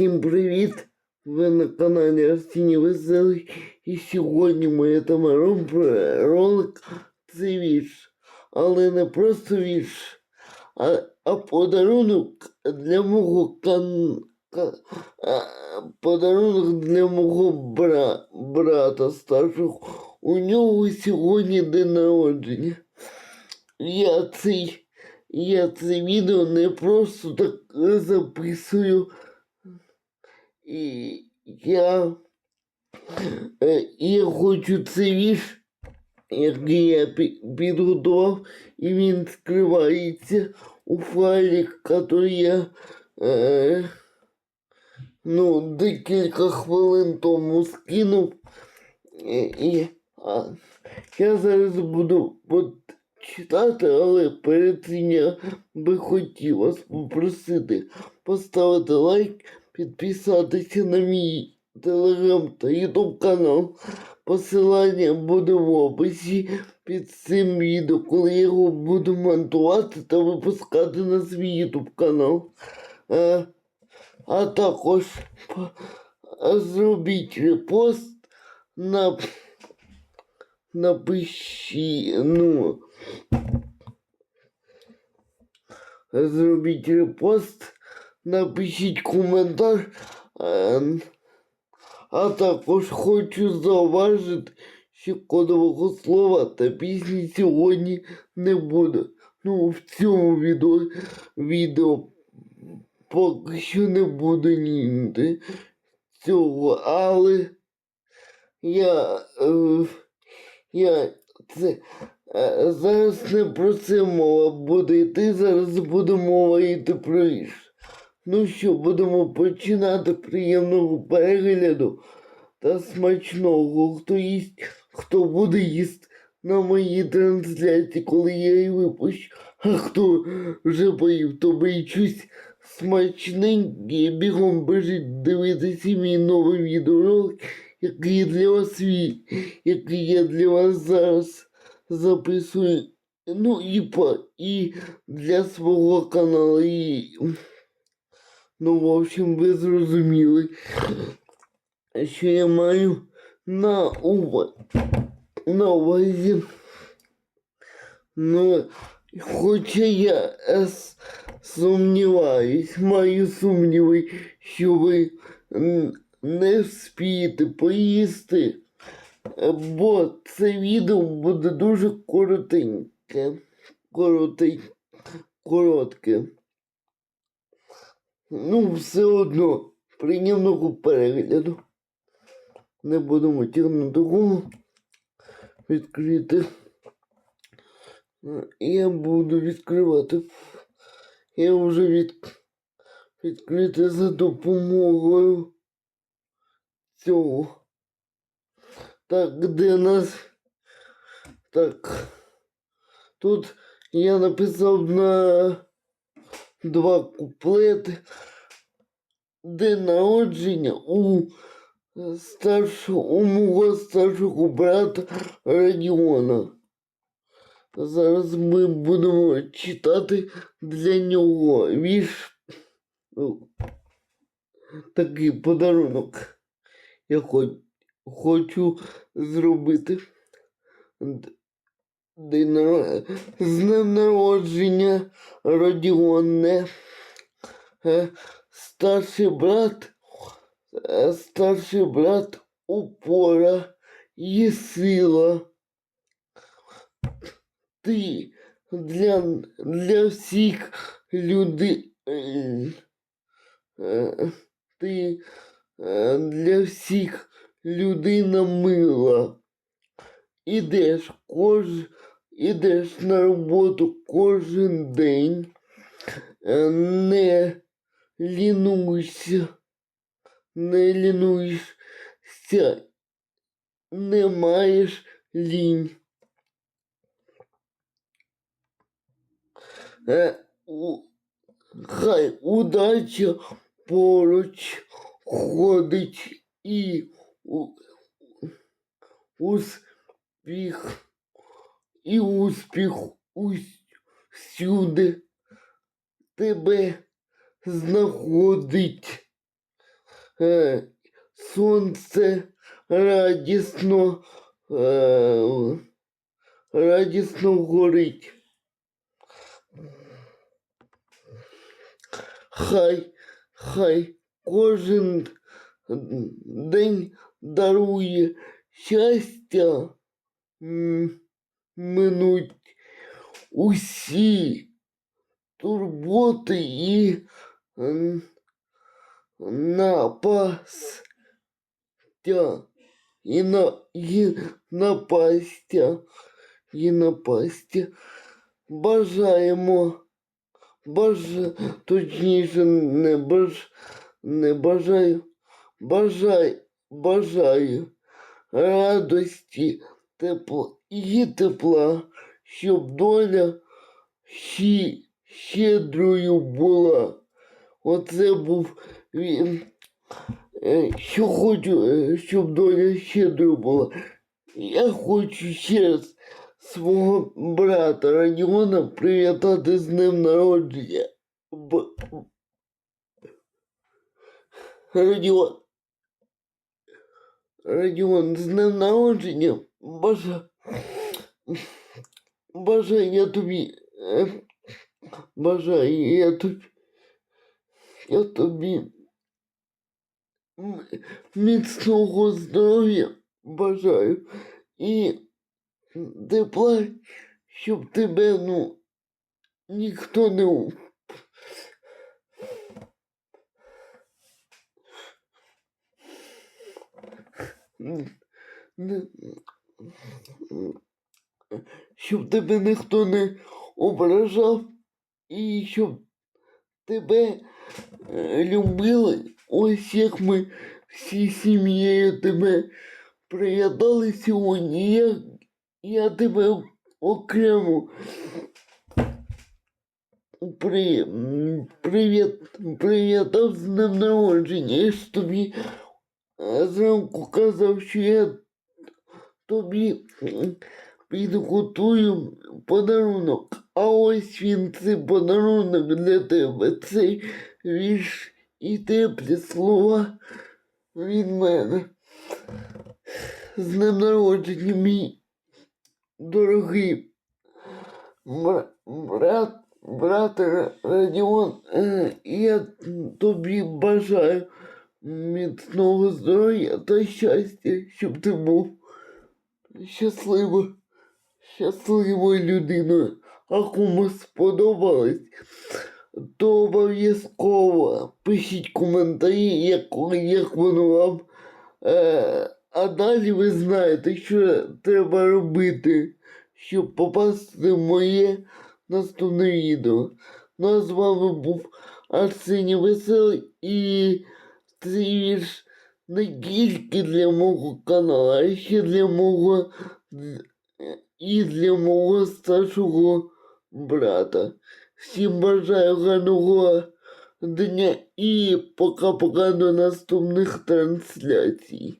Всім привіт! Ви на каналі Арсеній Веселий. І сьогодні ми робимо ролик це вірш. Але не просто вірш, а, а подарунок для мого кан... подарунок для мого бра... брата старшого. У нього сьогодні день народження. Я цей, я це відео не просто так записую. Я, е, я хочу цей вірш, який я пі- підготував, і він скривається у файлі, який я е, ну, декілька хвилин тому скинув. І, і а, я зараз буду читати, але перед цим я би хотів вас попросити поставити лайк, підписатися на мій телеграм та ютуб канал. Посилання буде в описі під цим відео, коли я його буду монтувати та випускати на свій ютуб канал. Е, а також зробіть репост на напишіть, ну, зробіть репост, напишіть коментар, е, а також хочу зауважити, що кодового слова та пісні сьогодні не буде. Ну, в цьому відео, відео поки що не буде ніде цього, але я, е, я це е, зараз не про це мова буде йти, зараз буде мова йти про вірш. Ну що, будемо починати приємного перегляду та смачного. Хто їсть, хто буде їсти на моїй трансляції, коли я її випущу. А хто вже поїв, то боючусь смачненький, бігом біжить дивитися мій новий відеоролик, який я для вас свій, який я для вас зараз записую. Ну і по і для свого каналу. І... Ну, в общем, ви зрозуміли, що я маю на увазі. На увазі. Ну, хоча я е, сумніваюсь, маю сумніви, що ви не вспієте поїсти, бо це відео буде дуже коротеньке. Коротеньке. Коротке. Ну, все одно, приємного перегляду. Не будемо тягнути голову. Відкрити. Я буду відкривати. Я вже від... відкрити за допомогою цього. Так, де нас. Так. Тут я написав на два куплети. День народження у старшого, у мого старшого брата Радіона. Зараз ми будемо читати для нього вірш. Такий подарунок. Я хочу зробити. З днем народження Родіоне. Е, Старший брат, е, старший брат упора є сила. Ти для, для всіх людей. Ти е, для всіх людина мила. Ідеш кож, ідеш на роботу кожен день. Е, Не лінуйся, не лінуйся, не маєш лінь. Е, хай удача поруч ходить і успіх, успіх усюди тебе знаходить. е, сонце радісно, е, радісно горить. Хай, хай кожен день дарує щастя, минуть усі турботи і м, напастя, і, на, і напастя, і напастя. Бажаємо, баж, точніше, не баж, не бажаю, бажай, бажаю радості, тепла і тепла, щоб доля щі, щедрою була. Оце був він. Е, Що хочу, е, щоб доля щедрою була. Я хочу ще раз свого брата Радіона привітати з днем народження. Б... Радіон. Радіон, з днем народження. Бажа... Бажаю я тобі. е, Бажаю я тобі. Я тобі міцного здоров'я бажаю і тепла, щоб тебе, ну, ніхто не у- Н- не, щоб тебе ніхто не ображав і щоб тебе е, любили. Ось як ми всі сім'єю тебе приєднали сьогодні. Я, я тебе окремо при, привіт, привітав з днем народження. Я ж тобі е, зранку казав, що я тобі підготую подарунок. А ось він цей подарунок для тебе. Цей вірш і теплі слова від мене. З днем народження, мій дорогий брат, брат Радіон, е, я тобі бажаю міцного здоров'я та щастя, щоб ти був щасливо, щасливою людиною. А кому сподобалось, то обов'язково пишіть коментарі, як, як воно вам. Е, а далі ви знаєте, що треба робити, щоб попасти в моє наступне відео. Ну а з вами був Арсеній Веселий і вірш не тільки для мого каналу, а ще для мого і для мого старшого брата. Всім бажаю гарного дня і пока-пока до наступних трансляцій.